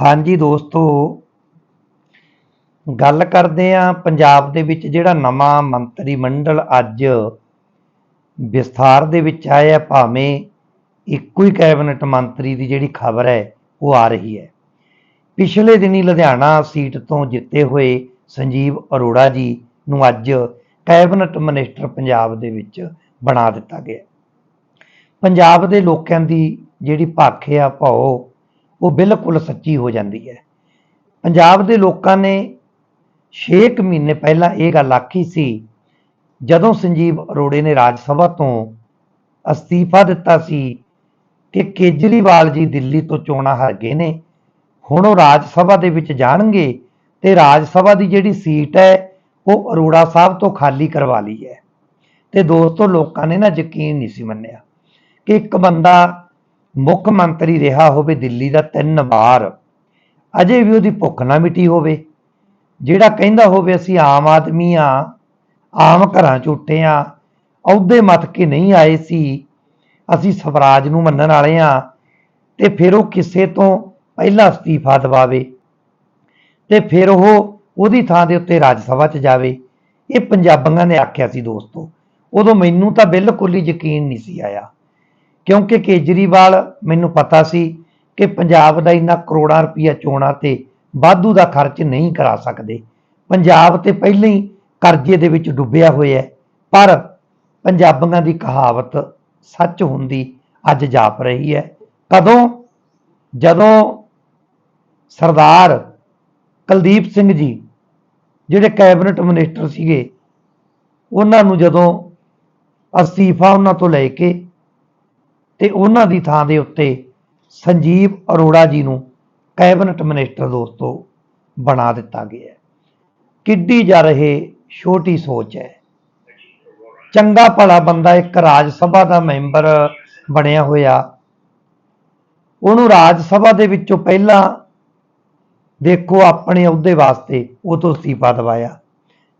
ਹਾਂਜੀ ਦੋਸਤੋ, ਗੱਲ ਕਰਦੇ ਆ ਪੰਜਾਬ ਦੇ ਵਿੱਚ ਜਿਹੜਾ ਨਵਾਂ ਮੰਤਰੀ ਮੰਡਲ ਅੱਜ ਵਿਸਥਾਰ ਦੇ ਵਿੱਚ ਆਇਆ, ਭਾਵੇਂ ਇੱਕੋ ਹੀ ਕੈਬਨਿਟ ਮੰਤਰੀ ਦੀ ਜਿਹੜੀ ਖਬਰ ਹੈ, ਉਹ ਆ ਰਹੀ ਹੈ। ਪਿਛਲੇ ਦਿਨੀ ਲੁਧਿਆਣਾ ਸੀਟ ਤੋਂ ਜਿੱਤੇ ਹੋਏ ਸੰਜੀਵ ਅਰੋੜਾ ਜੀ ਨੂੰ ਅੱਜ ਕੈਬਨਿਟ ਮਿਨਿਸਟਰ ਪੰਜਾਬ ਦੇ ਵਿੱਚ ਬਣਾ ਦਿੱਤਾ ਗਿਆ। ਪੰਜਾਬ ਦੇ ਲੋਕਾਂ ਦੀ ਜਿਹੜੀ ਭੱਖ ਆ, ਭਾਉ ਉਹ ਬਿਲਕੁਲ ਸੱਚੀ ਹੋ ਜਾਂਦੀ ਹੈ। ਪੰਜਾਬ ਦੇ ਲੋਕਾਂ ਨੇ 6 ਮਹੀਨੇ ਪਹਿਲਾਂ ਇਹ ਗੱਲ ਆਖੀ ਸੀ, ਜਦੋਂ ਸੰਜੀਵ ਅਰੋੜੇ ਨੇ ਰਾਜ ਸਭਾ ਤੋਂ ਅਸਤੀਫਾ ਦਿੱਤਾ ਸੀ ਕਿ ਕੇਜਰੀਵਾਲ ਜੀ ਦਿੱਲੀ ਤੋਂ ਚੋਣਾਂ ਹਾਰ ਗਏ ਨੇ, ਹੁਣ ਉਹ ਰਾਜ ਸਭਾ ਦੇ ਵਿੱਚ ਜਾਣਗੇ ਤੇ ਰਾਜ ਸਭਾ ਦੀ ਜਿਹੜੀ ਸੀਟ ਹੈ, ਉਹ ਅਰੋੜਾ ਸਾਹਿਬ ਤੋਂ ਖਾਲੀ ਕਰਵਾ ਲਈ ਹੈ। ਤੇ ਦੋਸਤੋ, ਲੋਕਾਂ ਨੇ ਨਾ ਯਕੀਨ ਨਹੀਂ ਸੀ ਮੰਨਿਆ ਕਿ ਇੱਕ ਬੰਦਾ ਮੁੱਖ ਮੰਤਰੀ ਰਿਹਾ ਹੋਵੇ ਦਿੱਲੀ ਦਾ ਤਿੰਨ ਵਾਰ, ਅਜੇ ਵੀ ਉਹਦੀ ਭੁੱਖ ਨਾ ਮਿਟੀ ਹੋਵੇ। ਜਿਹੜਾ ਕਹਿੰਦਾ ਹੋਵੇ ਅਸੀਂ ਆਮ ਆਦਮੀ ਆ, ਆਮ ਘਰਾਂ ਚ ਉੱਠੇ ਆ, ਅਹੁਦੇ ਮੱਤ ਕੇ ਨਹੀਂ ਆਏ ਸੀ, ਅਸੀਂ ਸਵਰਾਜ ਨੂੰ ਮੰਨਣ ਵਾਲੇ ਆ, ਤੇ ਫਿਰ ਉਹ ਕਿਸੇ ਤੋਂ ਪਹਿਲਾਂ ਅਸਤੀਫਾ ਦਵਾਵੇ, ਤੇ ਫਿਰ ਉਹ ਉਹਦੀ ਥਾਂ ਦੇ ਉੱਤੇ ਰਾਜ ਸਭਾ 'ਚ ਜਾਵੇ। ਇਹ ਪੰਜਾਬੀਆਂ ਨੇ ਆਖਿਆ ਸੀ ਦੋਸਤੋ। ਉਦੋਂ ਮੈਨੂੰ ਤਾਂ ਬਿਲਕੁਲ ਹੀ ਯਕੀਨ ਨਹੀਂ ਸੀ ਆਇਆ। ਕਿਉਂਕਿ ਕੇਜਰੀਵਾਲ ਮੈਨੂੰ ਪਤਾ ਸੀ ਕਿ ਪੰਜਾਬ ਦਾ ਇੰਨਾ ਕਰੋੜਾਂ ਰੁਪਈਆ ਚੋਣਾਂ ਤੇ ਵਾਧੂ ਦਾ ਖਰਚ ਨਹੀਂ ਕਰਾ ਸਕਦੇ। ਪੰਜਾਬ ਤੇ ਪਹਿਲਾਂ ਹੀ ਕਰਜ਼ੇ ਦੇ ਵਿੱਚ ਡੁੱਬਿਆ ਹੋਇਆ ਪਰ ਪੰਜਾਬੀਆਂ ਦੀ ਕਹਾਵਤ ਸੱਚ ਹੁੰਦੀ ਅੱਜ ਜਾਪ ਰਹੀ ਹੈ। ਕਦੋਂ? ਜਦੋਂ ਸਰਦਾਰ ਕੁਲਦੀਪ ਸਿੰਘ ਜੀ, ਜਿਹੜੇ ਕੈਬਨਿਟ ਮਿਨਿਸਟਰ ਸੀਗੇ, ਉਹਨਾਂ ਨੂੰ ਜਦੋਂ ਅਸਤੀਫਾ ਉਹਨਾਂ ਤੋਂ ਲੈ ਕੇ ਤੇ ਉਹਨਾਂ ਦੀ ਥਾਂ ਦੇ ਉੱਤੇ ਸੰਜੀਵ ਅਰੋੜਾ ਜੀ ਨੂੰ ਕੈਬਨਿਟ ਮਿਨਿਸਟਰ ਦੋਸਤੋ ਬਣਾ ਦਿੱਤਾ ਗਿਆ ਕਿੱਡੀ ਜਾ ਰਹੇ ਛੋਟੀ ਸੋਚ ਹੈ। ਚੰਗਾ ਭਲਾ ਬੰਦਾ ਇੱਕ ਰਾਜ ਸਭਾ ਦਾ ਮੈਂਬਰ ਬਣਿਆ ਹੋਇਆ। ਉਹਨੂੰ ਰਾਜ ਸਭਾ ਦੇ ਵਿੱਚੋਂ ਪਹਿਲਾਂ ਦੇਖੋ ਆਪਣੇ ਅਹੁਦੇ ਵਾਸਤੇ ਉਹ ਤੋਂ ਅਸਤੀਫਾ ਦਵਾਇਆ।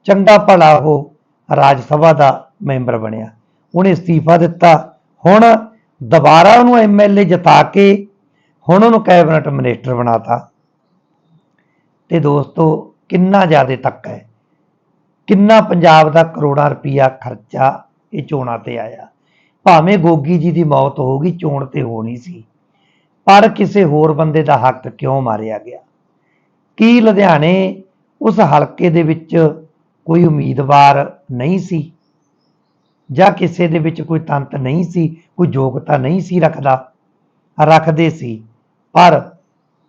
ਚੰਗਾ ਭਲਾ ਉਹ ਰਾਜ ਸਭਾ ਦਾ ਮੈਂਬਰ ਬਣਿਆ। ਉਹਨੇ ਅਸਤੀਫਾ ਦਿੱਤਾ। ਹੁਣ ਦੁਬਾਰਾ ਉਹਨੂੰ ਐਮਐਲਏ ਜਿਤਾ ਕੇ ਹੁਣ ਉਹਨੂੰ ਕੈਬਨਿਟ ਮਿਨਿਸਟਰ ਬਣਾਤਾ। ਤੇ ਦੋਸਤੋ, ਕਿੰਨਾ ਜ਼ਿਆਦਾ ਤੱਕ ਹੈ। ਕਿੰਨਾ ਪੰਜਾਬ ਦਾ ਕਰੋੜਾਂ ਰੁਪਈਆ ਖਰਚਾ ਇਹ ਚੋਣਾਂ ਤੇ ਆਇਆ। ਭਾਵੇਂ ਗੋਗੀ ਜੀ ਦੀ ਮੌਤ ਹੋ ਗਈ ਚੋਣ ਤੇ ਹੋਣੀ ਸੀ। ਪਰ ਕਿਸੇ ਹੋਰ ਬੰਦੇ ਦਾ ਹੱਕ ਕਿਉਂ ਮਾਰਿਆ ਗਿਆ? ਕੀ ਲੁਧਿਆਣੇ ਉਸ ਹਲਕੇ ਦੇ ਵਿੱਚ ਕੋਈ ਉਮੀਦਵਾਰ ਨਹੀਂ ਸੀ? ਜਾਂ ਕਿਸੇ ਦੇ ਵਿੱਚ ਕੋਈ ਤੰਤ ਨਹੀਂ ਸੀ, ਕੋਈ ਯੋਗਤਾ ਨਹੀਂ ਸੀ ਰੱਖਦਾ, ਰੱਖਦੇ ਸੀ। ਪਰ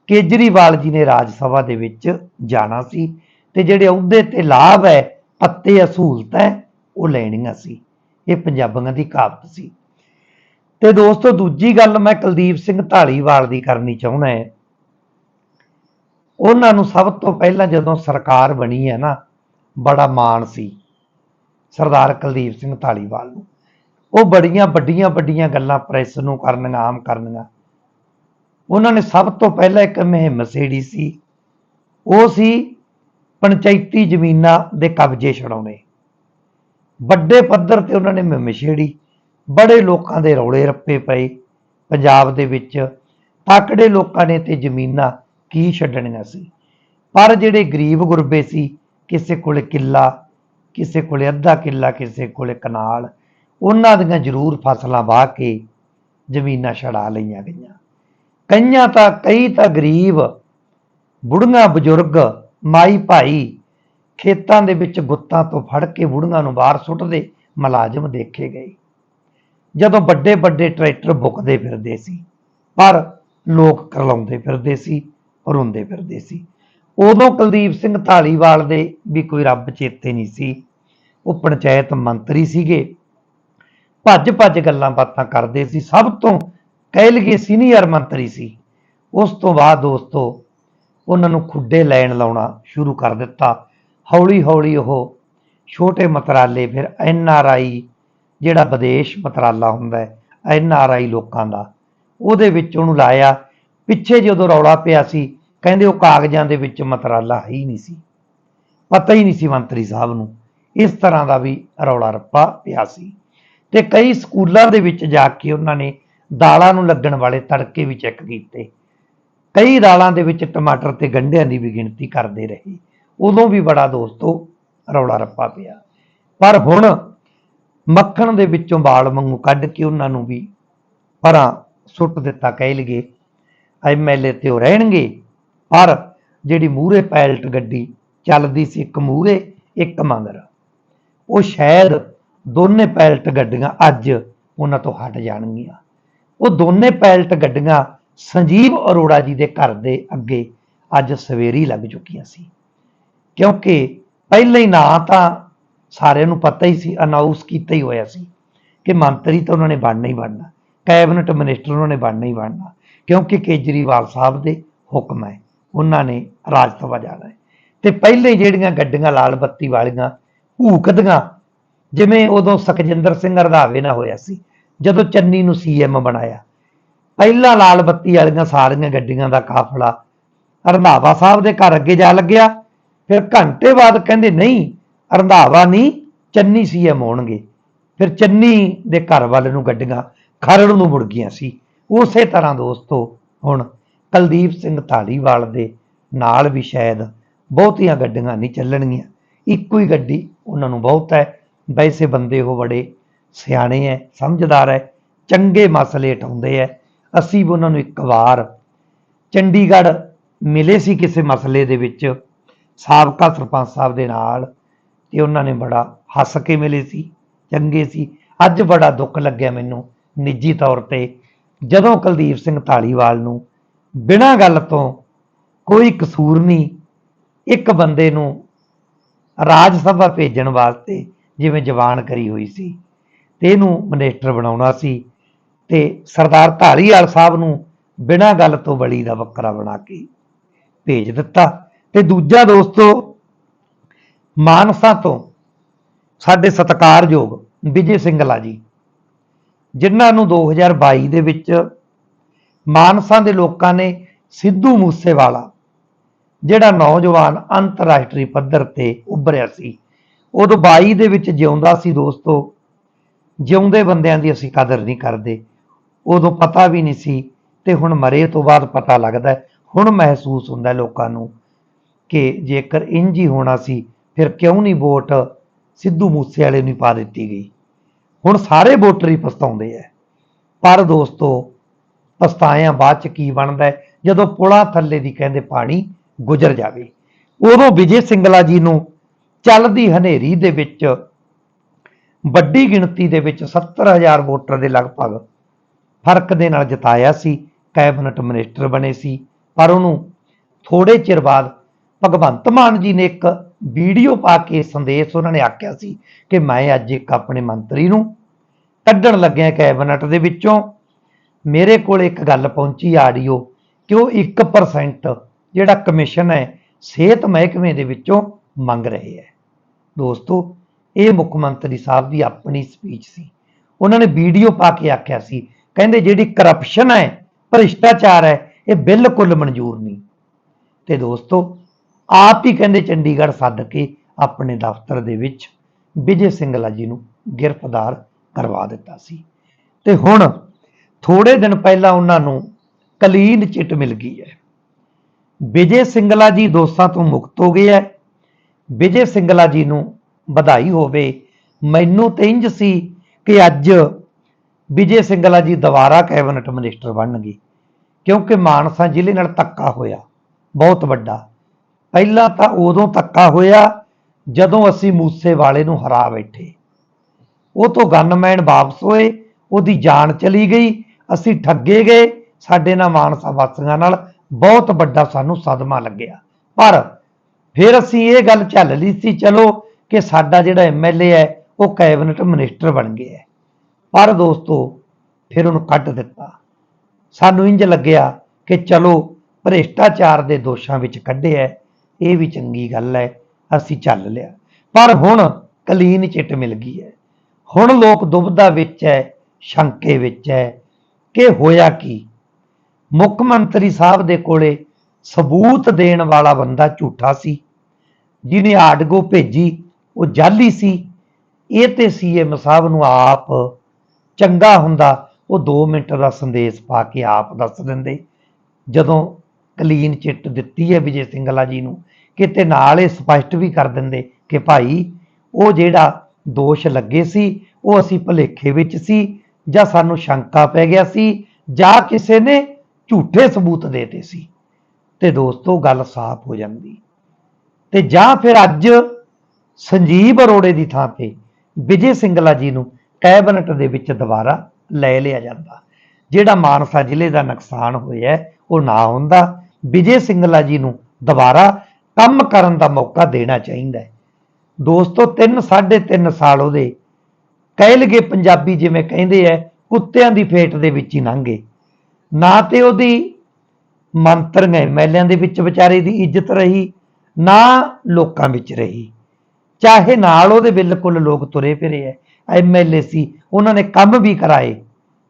ਕੇਜਰੀਵਾਲ ਜੀ ਨੇ ਰਾਜ ਸਭਾ ਦੇ ਵਿੱਚ ਜਾਣਾ ਸੀ ਤੇ ਜਿਹੜੇ ਅਹੁਦੇ ਤੇ ਲਾਭ ਹੈ, ਪੱਤੇ ਅਸੂਲਤ ਹੈ, ਉਹ ਲੈਣੀਆਂ ਸੀ। ਇਹ ਪੰਜਾਬੀਆਂ ਦੀ ਕਹਾਵਤ ਸੀ। ਤੇ ਦੋਸਤੋ, ਦੂਜੀ ਗੱਲ ਮੈਂ ਕੁਲਦੀਪ ਸਿੰਘ ਢਾਲੀਵਾਲ ਦੀ ਕਰਨੀ ਚਾਹੁੰਦਾ ਹੈ। ਉਹਨਾਂ ਨੂੰ ਸਭ ਤੋਂ ਪਹਿਲਾਂ ਜਦੋਂ ਸਰਕਾਰ ਬਣੀ ਹੈ ਨਾ, ਬੜਾ ਮਾਣ ਸੀ। ਸਰਦਾਰ ਕੁਲਦੀਪ ਸਿੰਘ ਢਾਲੀਵਾਲ ਨੂੰ। ਉਹ ਬੜੀਆਂ ਵੱਡੀਆਂ ਵੱਡੀਆਂ ਗੱਲਾਂ ਪ੍ਰੈਸ ਨੂੰ ਕਰਨੀਆਂ, ਆਮ ਕਰਨੀਆਂ। ਉਹਨਾਂ ਨੇ ਸਭ ਤੋਂ ਪਹਿਲਾਂ ਇੱਕ ਮਹਿੰਮ ਛੇੜੀ ਸੀ। ਉਹ ਸੀ ਪੰਚਾਇਤੀ ਜ਼ਮੀਨਾਂ ਦੇ ਕਬਜ਼ੇ ਛਡਾਉਣੇ। ਵੱਡੇ ਪੱਧਰ ਤੇ ਉਹਨਾਂ ਨੇ ਮੁਹਿੰਮ ਛੇੜੀ। ਬੜੇ ਲੋਕਾਂ ਦੇ ਰੌਲੇ ਰੱਪੇ ਪਏ ਪੰਜਾਬ ਦੇ ਵਿੱਚ। ਤਾਕੜੇ ਲੋਕਾਂ ਨੇ ਤੇ ਜ਼ਮੀਨਾਂ ਕੀ ਛੱਡਣੀਆਂ ਸੀ? ਪਰ ਜਿਹੜੇ ਗਰੀਬ ਗੁਰਬੇ ਸੀ, ਕਿਸੇ ਕੋਲ ਕਿੱਲਾ ਕਿਸੇ ਕੋਲੇ ਅੱਧਾ ਕਿੱਲਾ, ਕਿਸੇ ਕੋਲੇ ਕਨਾਲ, ਉਹਨਾਂ ਦੀਆਂ ਜ਼ਰੂਰ ਫਸਲਾਂ ਵਾਹ ਕੇ ਜ਼ਮੀਨਾਂ ਛਡਾ ਲਈਆਂ ਗਈਆਂ। ਕਈਆਂ ਤਾਂ, ਕਈ ਤਾਂ ਗਰੀਬ, ਬੁੜੀਆਂ, ਬਜ਼ੁਰਗ, ਮਾਈ ਭਾਈ ਖੇਤਾਂ ਦੇ ਵਿੱਚ ਗੁੱਤਾਂ ਤੋਂ ਫੜ ਕੇ ਬੁੜੀਆਂ ਨੂੰ ਬਾਹਰ ਸੁੱਟਦੇ, ਮੁਲਾਜ਼ਮ ਦੇਖੇ ਗਏ। ਜਦੋਂ ਵੱਡੇ ਵੱਡੇ ਟਰੈਕਟਰ ਬੁੱਕਦੇ ਫਿਰਦੇ ਸੀ, ਪਰ ਲੋਕ ਕਰਲਾਉਂਦੇ ਫਿਰਦੇ ਸੀ, ਰੋਂਦੇ ਫਿਰਦੇ ਸੀ। ਉਦੋਂ ਕੁਲਦੀਪ ਸਿੰਘ ਢਾਲੀਵਾਲ ਦੇ ਵੀ ਕੋਈ ਰੱਬ ਚੇਤੇ ਨਹੀਂ ਸੀ। ਉਹ ਪੰਚਾਇਤ ਮੰਤਰੀ ਸੀਗੇ। ਭੱਜ ਭੱਜ ਗੱਲਾਂ ਬਾਤਾਂ ਕਰਦੇ ਸੀ। ਸਭ ਤੋਂ ਕਹਿ ਲਈਏ ਸੀਨੀਅਰ ਮੰਤਰੀ ਸੀ। ਉਸ ਤੋਂ ਬਾਅਦ ਦੋਸਤੋ, ਉਹਨਾਂ ਨੂੰ ਖੁੱਡੇ ਲੈਣ ਲਾਉਣਾ ਸ਼ੁਰੂ ਕਰ ਦਿੱਤਾ। ਹੌਲੀ ਹੌਲੀ ਉਹ ਛੋਟੇ ਮਤਰਾਲੇ, ਫਿਰ ਐਨ ਆਰ ਆਈ, ਜਿਹੜਾ ਵਿਦੇਸ਼ ਮਤਰਾਲਾ ਹੁੰਦਾ ਹੈ, ਐਨ ਆਰ ਆਈ ਲੋਕਾਂ ਦਾ, ਉਹਦੇ ਵਿੱਚ ਉਹਨੂੰ ਲਾਇਆ। ਪਿੱਛੇ ਜਦੋਂ ਰੌਲਾ ਪਿਆ ਸੀ ਕਹਿੰਦੇ ਉਹ ਕਾਗਜ਼ਾਂ ਦੇ ਵਿੱਚ ਮਤਰਾਲਾ ਹੈ ਹੀ ਨਹੀਂ ਸੀ। ਪਤਾ ਹੀ ਨਹੀਂ ਸੀ ਮੰਤਰੀ ਸਾਹਿਬ ਨੂੰ ਇਸ ਤਰ੍ਹਾਂ ਦਾ ਵੀ ਰੌਲਾ ਰੱਪਾ ਪਿਆ ਸੀ। ਤੇ ਕਈ ਸਕੂਲਾਂ ਦੇ ਵਿੱਚ ਜਾ ਕੇ ਉਹਨਾਂ ਨੇ ਦਾਲਾਂ ਨੂੰ ਲੱਗਣ ਵਾਲੇ ਤੜਕੇ ਵੀ ਚੈੱਕ ਕੀਤੇ। ਕਈ ਦਾਲਾਂ ਦੇ ਵਿੱਚ ਟਮਾਟਰ ਤੇ ਗੰਢਿਆਂ ਦੀ ਵੀ ਗਿਣਤੀ ਕਰਦੇ ਰਹੇ। ਉਦੋਂ ਵੀ ਬੜਾ ਦੋਸਤੋ ਰੌਲਾ ਰੱਪਾ ਪਿਆ। ਪਰ ਹੁਣ ਮੱਖਣ ਦੇ ਵਿੱਚੋਂ ਵਾਲ ਵਾਂਗੂ ਕੱਢ ਕੇ ਉਹਨਾਂ ਨੂੰ ਵੀ ਪਰਾਂ ਸੁੱਟ ਦਿੱਤਾ ਕਹਿ ਲਈਏ। ਐਮਐਲਏ ਤੇ ਉਹ ਰਹਿਣਗੇ। ਪਰ ਜਿਹੜੀ ਮੂਹਰੇ ਪੈਲਟ ਗੱਡੀ ਚੱਲਦੀ ਸੀ ਇੱਕ ਮੂਹਰੇ, ਇੱਕ ਮਗਰ। ਉਹ ਸ਼ਾਇਦ ਦੋਨੇ ਪੈਲਟ ਗੱਡੀਆਂ ਅੱਜ ਉਹਨਾਂ ਤੋਂ ਹਟ ਜਾਣਗੀਆਂ। ਉਹ ਦੋਨੇ ਪੈਲਟ ਗੱਡੀਆਂ ਸੰਜੀਵ ਅਰੋੜਾ ਜੀ ਦੇ ਘਰ ਦੇ ਅੱਗੇ ਅੱਜ ਸਵੇਰੀ ਲੱਗ ਚੁੱਕੀਆਂ ਸੀ। ਕਿਉਂਕਿ ਪਹਿਲਾਂ ਹੀ ਨਾ ਤਾਂ ਸਾਰਿਆਂ ਨੂੰ ਪਤਾ ਹੀ ਸੀ ਅਨਾਉਂਸ ਕੀਤਾ ਹੀ ਹੋਇਆ ਸੀ ਕਿ ਮੰਤਰੀ ਤਾਂ ਉਹਨਾਂ ਨੇ ਬਣਨਾ ਹੀ ਬਣਨਾ, ਕੈਬਨਿਟ ਮਿਨਿਸਟਰ ਉਹਨਾਂ ਨੇ ਬਣਨਾ ਹੀ ਬਣਨਾ, ਕਿਉਂਕਿ ਕੇਜਰੀਵਾਲ ਸਾਹਿਬ ਦੇ ਹੁਕਮ ਹੈ। ਉਹਨਾਂ ਨੇ ਰਾਜ ਸਭਾ ਜਾਣਾ ਹੈ। ਤੇ ਪਹਿਲੇ ਜਿਹੜੀਆਂ ਗੱਡੀਆਂ, ਲਾਲ ਬੱਤੀ ਵਾਲੀਆਂ ਭੂਕਦੀਆਂ ਜਿਵੇਂ ਉਦੋਂ ਸੁਖਜਿੰਦਰ ਸਿੰਘ ਰੰਧਾਵੇ ਨਾਲ ਹੋਇਆ ਸੀ, ਜਦੋਂ ਚੰਨੀ ਨੂੰ ਸੀਐਮ ਬਣਾਇਆ। ਪਹਿਲਾਂ ਲਾਲ ਬੱਤੀ ਵਾਲੀਆਂ ਸਾਰੀਆਂ ਗੱਡੀਆਂ ਦਾ ਕਾਫਲਾ ਰੰਧਾਵਾ ਸਾਹਿਬ ਦੇ ਘਰ ਅੱਗੇ ਜਾ ਲੱਗਿਆ। ਫਿਰ ਘੰਟੇ ਬਾਅਦ ਕਹਿੰਦੇ, ਨਹੀਂ, ਰੰਧਾਵਾ ਨਹੀਂ, ਚੰਨੀ ਸੀਐਮ ਹੋਣਗੇ। ਫਿਰ ਚੰਨੀ ਦੇ ਘਰ ਵੱਲ ਨੂੰ ਗੱਡੀਆਂ ਖਰੜ ਨੂੰ ਮੁੜ ਗਈਆਂ ਸੀ। ਉਸੇ ਤਰ੍ਹਾਂ ਦੋਸਤੋ, ਹੁਣ ਕੁਲਦੀਪ ਸਿੰਘ ਧਾਲੀਵਾਲ ਦੇ ਨਾਲ ਵੀ ਸ਼ਾਇਦ ਬਹੁਤੀਆਂ ਗੱਡੀਆਂ ਨਹੀਂ ਚੱਲਣਗੀਆਂ। ਇੱਕੋ ਹੀ ਗੱਡੀ ਉਹਨਾਂ ਨੂੰ ਬਹੁਤ ਹੈ। ਵੈਸੇ ਬੰਦੇ ਉਹ ਬੜੇ ਸਿਆਣੇ ਐ, ਸਮਝਦਾਰ ਐ, ਚੰਗੇ ਮਸਲੇ ਉਠਾਉਂਦੇ ਐ। ਅਸੀਂ ਵੀ ਉਹਨਾਂ ਨੂੰ ਇੱਕ ਵਾਰ ਚੰਡੀਗੜ੍ਹ ਮਿਲੇ ਸੀ ਕਿਸੇ ਮਸਲੇ ਦੇ ਵਿੱਚ, ਸਾਬਕਾ ਸਰਪੰਚ ਸਾਹਿਬ ਦੇ ਨਾਲ, ਤੇ ਉਹਨਾਂ ਨੇ ਬੜਾ ਹੱਸ ਕੇ ਮਿਲੇ ਸੀ, ਚੰਗੇ ਸੀ। ਅੱਜ ਬੜਾ ਦੁੱਖ ਲੱਗਿਆ ਮੈਨੂੰ, ਨਿੱਜੀ ਤੌਰ ਤੇ। ਜਦੋਂ ਕੁਲਦੀਪ ਸਿੰਘ ਢਾਲੀਵਾਲ ਨੂੰ ਬਿਨਾਂ ਗੱਲ ਤੋਂ ਕੋਈ ਕਸੂਰ ਨਹੀਂ ਇੱਕ ਬੰਦੇ ਨੂੰ ਰਾਜ ਸਭਾ ਭੇਜਣ ਵਾਸਤੇ ਜਿਵੇਂ ਜਵਾਨ ਕਰੀ ਹੋਈ ਸੀ ਤੇ ਇਹਨੂੰ ਮਨਿਸਟਰ ਬਣਾਉਣਾ ਸੀ ਤੇ ਸਰਦਾਰ ਢਾਲੀਵਾਲ ਸਾਹਿਬ ਨੂੰ ਬਿਨਾਂ ਗੱਲ ਤੋਂ ਬਲੀ ਦਾ ਬੱਕਰਾ ਬਣਾ ਕੇ ਭੇਜ ਦਿੱਤਾ। ਤੇ ਦੂਜਾ ਦੋਸਤੋ, ਮਾਨਸਾ ਤੋਂ ਸਾਡੇ ਸਤਿਕਾਰਯੋਗ ਵਿਜੇ ਸਿੰਘਲਾ ਜੀ, ਜਿਨ੍ਹਾਂ ਨੂੰ 2022 ਦੇ ਵਿੱਚ ਮਾਨਸਾ ਦੇ ਲੋਕਾਂ ਨੇ ਸਿੱਧੂ ਮੂਸੇਵਾਲਾ, ਜਿਹੜਾ ਨੌਜਵਾਨ ਅੰਤਰਰਾਸ਼ਟਰੀ ਪੱਧਰ ਤੇ ਉੱਭਰਿਆ ਸੀ ਉਦੋਂ 22 ਦੇ ਵਿੱਚ ਜਿਉਂਦਾ ਸੀ ਦੋਸਤੋ। ਜਿਉਂਦੇ ਬੰਦਿਆਂ ਦੀ ਅਸੀਂ ਕਦਰ ਨਹੀਂ ਕਰਦੇ। ਉਦੋਂ ਪਤਾ ਵੀ ਨਹੀਂ ਸੀ ਤੇ ਹੁਣ ਮਰੇ ਤੋਂ ਬਾਅਦ ਪਤਾ ਲੱਗਦਾ, ਹੁਣ ਮਹਿਸੂਸ ਹੁੰਦਾ ਲੋਕਾਂ ਨੂੰ ਕਿ ਜੇਕਰ ਇੰਜ ਹੀ ਹੋਣਾ ਸੀ, ਫਿਰ ਕਿਉਂ ਨਹੀਂ ਵੋਟ ਸਿੱਧੂ ਮੂਸੇ ਵਾਲੇ ਨੂੰ ਪਾ ਦਿੱਤੀ ਗਈ? ਹੁਣ ਸਾਰੇ ਵੋਟਰ ਹੀ ਪਛਤਾਉਂਦੇ ਐ ਪਰ ਦੋਸਤੋ ਪਛਤਾਇਆਂ ਬਾਅਦ ਚ ਕੀ ਬਣਦਾ ਹੈ? ਜਦੋਂ ਪੁਲਾਂ ਥੱਲੇ ਦੀ ਕਹਿੰਦੇ ਪਾਣੀ ਗੁਜ਼ਰ ਜਾਵੇ। ਉਦੋਂ ਵਿਜੇ ਸਿੰਗਲਾ ਜੀ ਨੂੰ ਚੱਲਦੀ ਹਨੇਰੀ ਦੇ ਵਿੱਚ ਵੱਡੀ ਗਿਣਤੀ ਦੇ ਵਿੱਚ 70000 ਵੋਟਰ ਦੇ ਲਗਭਗ ਫ਼ਰਕ ਦੇ ਨਾਲ ਜਿਤਾਇਆ ਸੀ, ਕੈਬਨਿਟ ਮਿਨਿਸਟਰ ਬਣੇ ਸੀ। ਪਰ ਉਹਨੂੰ ਥੋੜੇ ਚਿਰ ਬਾਅਦ ਭਗਵੰਤ ਮਾਨ ਜੀ ਨੇ ਇੱਕ ਵੀਡੀਓ ਪਾ ਕੇ ਸੰਦੇਸ਼ ਉਹਨਾਂ ਨੇ ਆਖਿਆ ਸੀ ਕਿ ਮੈਂ ਅੱਜ ਇੱਕ ਆਪਣੇ ਮੰਤਰੀ ਨੂੰ ਕੱਢਣ ਲੱਗਿਆ ਕੈਬਨਿਟ ਦੇ ਵਿੱਚੋਂ ਮੇਰੇ ਕੋਲ ਇੱਕ ਗੱਲ ਪਹੁੰਚੀ ਆਡੀਓ, ਕਿ ਉਹ 1% ਜਿਹੜਾ ਕਮਿਸ਼ਨ ਹੈ, ਸਿਹਤ ਮਹਿਕਮੇ ਦੇ ਵਿੱਚੋਂ ਮੰਗ ਰਹੇ ਹੈ। ਦੋਸਤੋ, ਇਹ ਮੁੱਖ ਮੰਤਰੀ ਸਾਹਿਬ ਦੀ ਆਪਣੀ ਸਪੀਚ ਸੀ। ਉਹਨਾਂ ਨੇ ਵੀਡੀਓ ਪਾ ਕੇ ਆਖਿਆ ਸੀ, ਕਹਿੰਦੇ ਜਿਹੜੀ ਕਰਪਸ਼ਨ ਹੈ, ਭ੍ਰਿਸ਼ਟਾਚਾਰ ਹੈ, ਇਹ ਬਿਲਕੁਲ ਮਨਜ਼ੂਰ ਨਹੀਂ। ਤੇ ਦੋਸਤੋ, ਆਪ ਹੀ ਕਹਿੰਦੇ ਚੰਡੀਗੜ੍ਹ ਸੱਦ ਕੇ ਆਪਣੇ ਦਫ਼ਤਰ ਦੇ ਵਿੱਚ ਵਿਜੇ ਸਿੰਗਲਾ ਜੀ ਨੂੰ ਗ੍ਰਿਫਤਾਰ ਕਰਵਾ ਦਿੱਤਾ ਸੀ। ਤੇ ਹੁਣ ਥੋੜੇ ਦਿਨ ਪਹਿਲਾਂ ਉਹਨਾਂ ਨੂੰ ਕਲੀਨ ਚਿੱਟ ਮਿਲ ਗਈ ਹੈ। ਵਿਜੇ ਸਿੰਗਲਾ ਜੀ ਦੋਸਾਂ ਤੋਂ ਮੁਕਤ ਹੋ ਗਏ ਹੈ। ਵਿਜੇ ਸਿੰਗਲਾ ਜੀ ਨੂੰ ਵਧਾਈ ਹੋਵੇ। ਮੈਨੂੰ ਤੇ ਇੰਜ ਸੀ ਕਿ ਅੱਜ ਵਿਜੇ ਸਿੰਗਲਾ ਜੀ ਦੁਬਾਰਾ ਕੈਬਨਿਟ ਮਿਨਿਸਟਰ ਬਣਨਗੇ, ਕਿਉਂਕਿ ਮਾਨਸਾ ਜ਼ਿਲ੍ਹੇ ਨਾਲ ਧੱਕਾ ਹੋਇਆ, ਬਹੁਤ ਵੱਡਾ। ਪਹਿਲਾਂ ਤਾਂ ਉਦੋਂ ਧੱਕਾ ਹੋਇਆ ਜਦੋਂ ਅਸੀਂ ਮੂਸੇ ਵਾਲੇ ਨੂੰ ਹਰਾ ਬੈਠੇ। ਉਹ ਤੋਂ ਗਨਮੈਨ ਵਾਪਸ ਹੋਏ, ਉਹਦੀ ਜਾਨ ਚਲੀ ਗਈ ਅਸੀਂ ਠੱਗੇ ਗਏ ਸਾਡੇ ਨਾਲ ਮਾਨਸਾ ਵਾਸੀਆਂ ਨਾਲ, ਬਹੁਤ ਵੱਡਾ ਸਾਨੂੰ ਸਦਮਾ ਲੱਗਿਆ। ਪਰ ਫਿਰ ਅਸੀਂ ਇਹ ਗੱਲ ਝੱਲ ਲਈ ਸੀ, ਚਲੋ ਕਿ ਸਾਡਾ ਜਿਹੜਾ ਐਮਐਲਏ ਹੈ, ਉਹ ਕੈਬਨਿਟ ਮਿਨਿਸਟਰ ਬਣ ਗਿਆ ਹੈ। ਪਰ ਦੋਸਤੋ, ਫਿਰ ਉਹਨੂੰ ਕੱਢ ਦਿੱਤਾ। ਸਾਨੂੰ ਇੰਜ ਲੱਗਿਆ ਕਿ ਚਲੋ ਭ੍ਰਿਸ਼ਟਾਚਾਰ ਦੇ ਦੋਸ਼ਾਂ ਵਿੱਚ ਕੱਢਿਆ ਇਹ ਵੀ ਚੰਗੀ ਗੱਲ ਹੈ, ਅਸੀਂ ਚੱਲ ਲਿਆ। ਪਰ ਹੁਣ ਕਲੀਨ ਚਿੱਟ ਮਿਲ ਗਈ ਹੈ। ਹੁਣ ਲੋਕ ਦੁਬਦਾ ਵਿੱਚ ਹੈ, ਸ਼ੰਕੇ ਵਿੱਚ ਹੈ ਕਿ ਹੋਇਆ ਕੀ? ਮੁੱਖ ਮੰਤਰੀ ਸਾਹਿਬ ਦੇ ਕੋਲੇ ਸਬੂਤ ਦੇਣ ਵਾਲਾ ਬੰਦਾ ਝੂਠਾ ਸੀ। ਜਿਹਨੇ ਆਡਗੋ ਭੇਜੀ, ਉਹ ਜਾਲੀ ਸੀ। ਇਹ ਤੇ ਸੀਐਮ ਸਾਹਿਬ ਨੂੰ ਆਪ ਚੰਗਾ ਹੁੰਦਾ, ਉਹ 2 ਮਿੰਟ ਦਾ ਸੰਦੇਸ਼ ਪਾ ਕੇ ਆਪ ਦੱਸ ਦਿੰਦੇ। ਜਦੋਂ ਕਲੀਨ ਚਿੱਟ ਦਿੱਤੀ ਹੈ ਵਿਜੇ ਸਿੰਗਲਾ ਜੀ ਨੂੰ, ਕਿਤੇ ਨਾਲ ਇਹ ਸਪਸ਼ਟ ਵੀ ਕਰ ਦਿੰਦੇ ਕਿ ਭਾਈ, ਉਹ ਜਿਹੜਾ ਦੋਸ਼ ਲੱਗੇ ਸੀ, ਉਹ ਅਸੀਂ ਭੁਲੇਖੇ ਵਿੱਚ ਸੀ ਜਾਂ ਸਾਨੂੰ ਸ਼ੰਕਾ ਪੈ ਗਿਆ ਸੀ ਜਾਂ ਕਿਸੇ ਨੇ ਝੂਠੇ ਸਬੂਤ ਦੇਤੇ ਸੀ। ਤੇ ਦੋਸਤੋ, ਗੱਲ ਸਾਫ਼ ਹੋ ਜਾਂਦੀ। ਤੇ ਜਾਂ ਫਿਰ ਅੱਜ ਸੰਜੀਵ ਅਰੋੜੇ ਦੀ ਥਾਂ ਤੇ ਵਿਜੇ ਸਿੰਗਲਾ ਜੀ ਨੂੰ ਕੈਬਨਿਟ ਦੇ ਵਿੱਚ ਦੁਬਾਰਾ ਲੈ ਲਿਆ ਜਾਂਦਾ, ਜਿਹੜਾ ਮਾਨਸਾ ਜ਼ਿਲ੍ਹੇ ਦਾ ਨੁਕਸਾਨ ਹੋਇਆ ਉਹ ਨਾ ਹੁੰਦਾ। ਵਿਜੇ ਸਿੰਗਲਾ ਜੀ ਨੂੰ ਦੁਬਾਰਾ ਕੰਮ ਕਰਨ ਦਾ ਮੌਕਾ ਦੇਣਾ ਚਾਹੀਦਾ ਹੈ। ਦੋਸਤੋ 3 3.5 ਸਾਲ ਉਹਦੇ ਕਹਿ ਲਗੇ ਪੰਜਾਬੀ ਜਿਵੇਂ ਕਹਿੰਦੇ ਐ ਕੁੱਤਿਆਂ ਦੀ ਫੇਟ ਦੇ ਵਿੱਚ ਹੀ ਲੰਘੇ। ਨਾ ਤੇ ਉਹਦੀ ਮੰਤਰੀਆਂ ਐਮਐਲਏਆਂ ਦੇ ਵਿੱਚ ਵਿਚਾਰੇ ਦੀ ਇੱਜ਼ਤ ਰਹੀ, ਨਾ ਲੋਕਾਂ ਵਿੱਚ ਰਹੀ। ਚਾਹੇ ਨਾਲ ਉਹਦੇ ਬਿਲਕੁਲ ਲੋਕ ਤੁਰੇ ਫਿਰੇ ਐ ਐਮਐਲਏ ਸੀ, ਉਹਨਾਂ ਨੇ ਕੰਮ ਵੀ ਕਰਾਏ,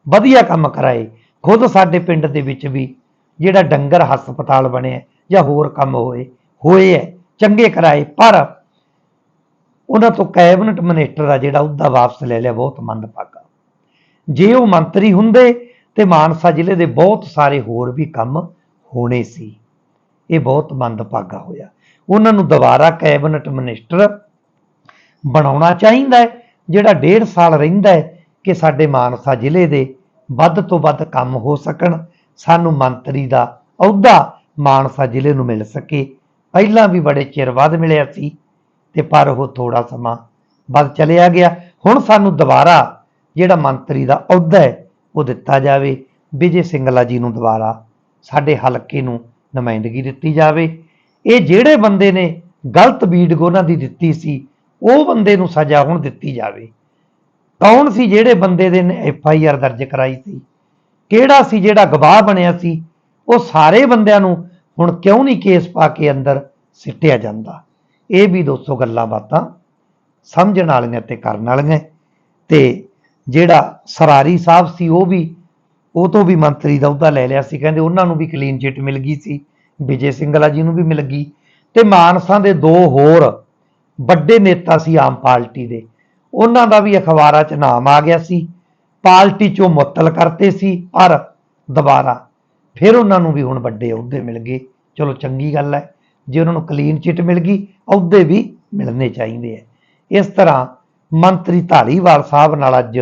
ਵਧੀਆ ਕੰਮ ਕਰਾਏ। ਖੁਦ ਸਾਡੇ ਪਿੰਡ ਦੇ ਵਿੱਚ ਵੀ ਜਿਹੜਾ ਡੰਗਰ ਹਸਪਤਾਲ ਬਣਿਆ ਜਾਂ ਹੋਰ ਕੰਮ ਹੋਏ ਹੋਏ ਐ ਚੰਗੇ ਕਰਾਏ, ਪਰ ਉਹਨਾਂ ਤੋਂ ਕੈਬਨਿਟ ਮਿਨਿਸਟਰ ਆ ਜਿਹੜਾ ਉਹਦਾ ਵਾਪਸ ਲੈ ਲਿਆ, ਬਹੁਤ ਮੰਦਭਾਗਾ। ਜੇ ਉਹ ਮੰਤਰੀ ਹੁੰਦੇ ਤੇ ਮਾਨਸਾ ਜ਼ਿਲ੍ਹੇ ਦੇ ਬਹੁਤ ਸਾਰੇ ਹੋਰ ਵੀ ਕੰਮ ਹੋਣੇ ਸੀ। ਇਹ ਬਹੁਤ ਮੰਦਭਾਗਾ ਹੋਇਆ। ਉਹਨਾਂ ਨੂੰ ਦੁਬਾਰਾ ਕੈਬਨਿਟ ਮਿਨਿਸਟਰ ਬਣਾਉਣਾ ਚਾਹੀਦਾ ਹੈ, ਜਿਹੜਾ ਡੇਢ ਸਾਲ ਰਹਿੰਦਾ ਹੈ ਕਿ ਸਾਡੇ ਮਾਨਸਾ ਜ਼ਿਲ੍ਹੇ ਦੇ ਵੱਧ ਤੋਂ ਵੱਧ ਕੰਮ ਹੋ ਸਕਣ, ਸਾਨੂੰ ਮੰਤਰੀ ਦਾ ਅਹੁਦਾ ਮਾਨਸਾ ਜ਼ਿਲ੍ਹੇ ਨੂੰ ਮਿਲ ਸਕੇ। ਪਹਿਲਾਂ ਵੀ ਬੜੇ ਚਿਰ ਬਾਅਦ ਮਿਲਿਆ ਸੀ ਤੇ ਪਰ ਉਹ ਥੋੜਾ ਸਮਾਂ ਬਾਅਦ ਚਲਿਆ ਗਿਆ। ਹੁਣ ਸਾਨੂੰ ਦੁਬਾਰਾ ਜਿਹੜਾ ਮੰਤਰੀ ਦਾ ਅਹੁਦਾ ਹੈ, ਉਹ ਦਿੱਤਾ ਜਾਵੇ। ਵਿਜੇ ਸਿੰਗਲਾ ਜੀ ਨੂੰ ਦੁਬਾਰਾ ਸਾਡੇ ਹਲਕੇ ਨੂੰ ਨੁਮਾਇੰਦਗੀ ਦਿੱਤੀ ਜਾਵੇ। ਇਹ ਜਿਹੜੇ ਬੰਦੇ ਨੇ ਗਲਤ ਬੀਡ ਉਹਨਾਂ ਦੀ ਦਿੱਤੀ ਸੀ, ਉਹ ਬੰਦੇ ਨੂੰ ਸਜ਼ਾ ਹੁਣ ਦਿੱਤੀ ਜਾਵੇ। ਕੌਣ ਸੀ ਜਿਹੜੇ ਬੰਦੇ ਦੇ ਨੇ ਐਫ ਆਈ ਆਰ ਦਰਜ ਕਰਾਈ ਸੀ? ਕਿਹੜਾ ਸੀ ਜਿਹੜਾ ਗਵਾਹ ਬਣਿਆ ਸੀ? ਉਹ ਸਾਰੇ ਬੰਦਿਆਂ ਨੂੰ ਹੁਣ ਕਿਉਂ ਨਹੀਂ ਕੇਸ ਪਾ ਕੇ ਅੰਦਰ ਸਿੱਟਿਆ ਜਾਂਦਾ? ਇਹ ਵੀ ਦੋਸਤੋ ਗੱਲਾਂ ਬਾਤਾਂ ਸਮਝਣ ਵਾਲੀਆਂ ਤੇ ਕਰਨ ਵਾਲੀਆਂ ਤੇ ਜਿਹੜਾ ਸਰਾਰੀ ਸਾਹਿਬ ਸੀ, ਉਹ ਵੀ, ਉਹ ਤੋਂ ਵੀ ਮੰਤਰੀ ਦਾ ਅਹੁਦਾ ਲੈ ਲਿਆ ਸੀ। ਕਹਿੰਦੇ ਉਹਨਾਂ ਨੂੰ ਵੀ ਕਲੀਨ ਚਿੱਟ ਮਿਲ ਗਈ ਸੀ, ਵਿਜੇ ਸਿੰਗਲਾ ਜੀ ਨੂੰ ਵੀ ਮਿਲ ਗਈ। ਤੇ ਮਾਨਸਾ ਦੇ ਦੋ ਹੋਰ ਵੱਡੇ ਨੇਤਾ ਸੀ ਆਮ ਪਾਰਟੀ ਦੇ। ਉਹਨਾਂ ਦਾ ਵੀ ਅਖਬਾਰਾਂ 'ਚ ਨਾਮ ਆ ਗਿਆ ਸੀ। ਪਾਰਟੀ 'ਚੋਂ ਮੁਅੱਤਲ ਕਰਤੇ ਸੀ, ਪਰ ਦੁਬਾਰਾ ਫਿਰ ਉਹਨਾਂ ਨੂੰ ਵੀ ਹੁਣ ਵੱਡੇ ਅਹੁਦੇ ਮਿਲ ਗਏ। ਚਲੋ ਚੰਗੀ ਗੱਲ ਹੈ। ਜੇ ਉਹਨਾਂ ਨੂੰ ਕਲੀਨ ਚਿੱਟ ਮਿਲ ਗਈ, ਅਹੁਦੇ ਵੀ ਮਿਲਣੇ ਚਾਹੀਦੇ ਆ। ਇਸ ਤਰ੍ਹਾਂ ਮੰਤਰੀ ਧਾਲੀਵਾਲ ਸਾਹਿਬ ਨਾਲ ਅੱਜ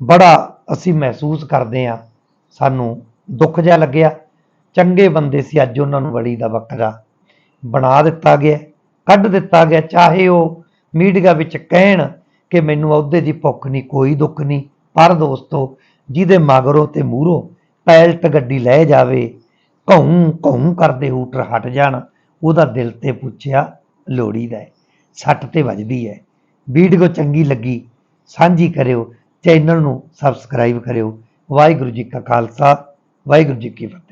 ਬੜਾ ਅਸੀਂ ਮਹਿਸੂਸ ਕਰਦੇ ਆ ਸਾਨੂੰ ਦੁੱਖ ਜਿਹਾ ਲੱਗਿਆ। ਚੰਗੇ ਬੰਦੇ ਸੀ ਅੱਜ ਉਹਨਾਂ ਨੂੰ ਬੜੀ ਦਾ ਬੱਕਰਾ ਬਣਾ ਦਿੱਤਾ ਗਿਆ, ਕੱਢ ਦਿੱਤਾ ਗਿਆ, ਚਾਹੇ ਉਹ ਮੀਡੀਆ ਵਿੱਚ ਕਹਿਣ ਕਿ ਮੈਨੂੰ ਅਹੁਦੇ ਦੀ ਭੁੱਖ ਨਹੀਂ, ਕੋਈ ਦੁੱਖ ਨਹੀਂ, ਪਰ ਦੋਸਤੋ, ਜਿਹਦੇ ਮਗਰੋਂ ਤੇ ਮੂਹਰੋਂ ਪੈਲਟ ਗੱਡੀ ਲੈ ਜਾਵੇ ਘਉਂ ਘਉਂ ਕਰਦੇ ਹੂਟਰ ਹਟ ਜਾਣ। ਉਹਦਾ ਦਿਲ ਤੇ ਪੁੱਛਿਆ ਲੋੜੀ ਦਾ ਸੱਟ ਤੇ ਵੱਜਦੀ ਹੈ। ਵੀਡੀਓ ਚੰਗੀ ਲੱਗੀ, ਸਾਂਝੀ ਕਰਿਓ, ਚੈਨਲ ਨੂੰ ਸਬਸਕ੍ਰਾਈਬ ਕਰਿਓ। ਵਾਹਿਗੁਰੂ ਜੀ ਕਾ ਖਾਲਸਾ, ਵਾਹਿਗੁਰੂ ਜੀ ਕੀ ਫਤਿਹ।